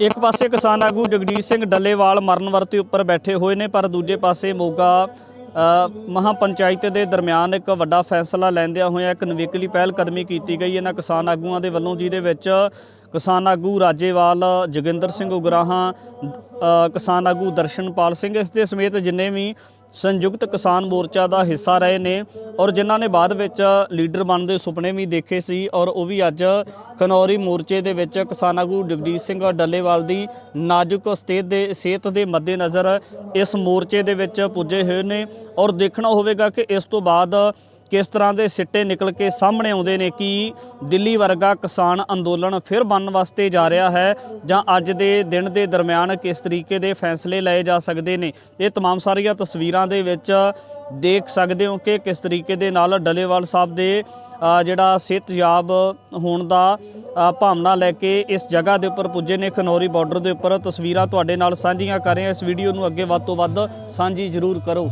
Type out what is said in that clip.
ਇੱਕ ਪਾਸੇ ਕਿਸਾਨ ਆਗੂ ਜਗਜੀਤ ਸਿੰਘ ਡੱਲੇਵਾਲ ਮਰਨ ਵਰਤੇ ਉੱਪਰ ਬੈਠੇ ਹੋਏ ਨੇ ਪਰ ਦੂਜੇ ਪਾਸੇ ਮੋਗਾ ਅ, ਮਹਾਂ ਪੰਚਾਇਤ ਦੇ ਦਰਮਿਆਨ ਇੱਕ ਵੱਡਾ ਫੈਸਲਾ ਲੈਂਦਿਆਂ ਹੋਇਆ ਇੱਕ ਨਵੇਕਲੀ ਪਹਿਲ ਕਦਮੀ ਕੀਤੀ ਗਈ। ਇਹਨਾਂ ਕਿਸਾਨ ਆਗੂਆਂ ਦੇ ਵੱਲੋਂ ਜਿਹਦੇ ਵਿੱਚ ਕਿਸਾਨ ਆਗੂ ਰਾਜੇਵਾਲ ਜੋਗਿੰਦਰ ਸਿੰਘ ਉਗਰਾਹਾਂ ਕਿਸਾਨ ਆਗੂ ਦਰਸ਼ਨਪਾਲ ਸਿੰਘ ਇਸ ਦੇ ਸਮੇਤ ਜਿੰਨੇ ਵੀ ਸੰਯੁਕਤ ਕਿਸਾਨ ਮੋਰਚਾ ਦਾ ਹਿੱਸਾ ਰਹੇ ਨੇ ਔਰ ਜਿਨ੍ਹਾਂ ਨੇ ਬਾਅਦ ਵਿੱਚ ਲੀਡਰ ਬਣਨ ਦੇ ਸੁਪਨੇ ਵੀ ਦੇਖੇ ਸੀ ਔਰ ਉਹ ਵੀ ਅੱਜ ਖਨੌਰੀ ਮੋਰਚੇ ਦੇ ਵਿੱਚ ਕਿਸਾਨ ਆਗੂ ਜਗਜੀਤ ਸਿੰਘ ਡੱਲੇਵਾਲ ਦੀ ਨਾਜ਼ੁਕ ਸਥਿਤ ਦੇ, ਸਿਹਤ ਦੇ ਮੱਦੇਨਜ਼ਰ ਇਸ ਮੋਰਚੇ ਦੇ ਵਿੱਚ ਪੁੱਜੇ ਹੋਏ ਨੇ ਔਰ ਦੇਖਣਾ ਹੋਵੇਗਾ ਕਿ ਇਸ ਤੋਂ ਬਾਅਦ ਕਿਸ ਤਰ੍ਹਾਂ ਦੇ ਸਿੱਟੇ ਨਿਕਲ ਕੇ ਸਾਹਮਣੇ ਆਉਂਦੇ ਨੇ ਕਿ ਦਿੱਲੀ ਵਰਗਾ ਕਿਸਾਨ ਅੰਦੋਲਨ ਫਿਰ ਬਣਨ ਵਾਸਤੇ ਜਾ ਰਿਹਾ ਹੈ ਜਾਂ ਅੱਜ ਦੇ ਦਿਨ ਦੇ ਦਰਮਿਆਨ ਕਿਸ ਤਰੀਕੇ ਦੇ ਫੈਸਲੇ ਲਏ ਜਾ ਸਕਦੇ ਨੇ ਇਹ तमाम ਸਾਰੀਆਂ ਤਸਵੀਰਾਂ ਦੇ ਵਿੱਚ ਦੇਖ ਸਕਦੇ ਹੋ ਕਿ ਕਿਸ ਤਰੀਕੇ ਦੇ ਨਾਲ ਡਲੇਵਾਲ ਸਾਹਿਬ ਦੇ ਅ, ਜਿਹੜਾ ਸਿਹਤਯਾਬ ਹੋਣ ਦਾ ਅ, ਭਾਵਨਾ ਲੈ ਕੇ ਇਸ ਜਗ੍ਹਾ ਦੇ ਉੱਪਰ ਪੁੱਜੇ ਨੇ ਖਨੌਰੀ ਬਾਰਡਰ ਦੇ ਉੱਪਰ ਤਸਵੀਰਾਂ ਤੁਹਾਡੇ ਨਾਲ ਸਾਂਝੀਆਂ ਕਰ ਰਹੇ ਹਾਂ ਇਸ ਵੀਡੀਓ ਨੂੰ ਅੱਗੇ ਵੱਧ ਤੋਂ ਵੱਧ ਸਾਂਝੀ ਜ਼ਰੂਰ ਕਰੋ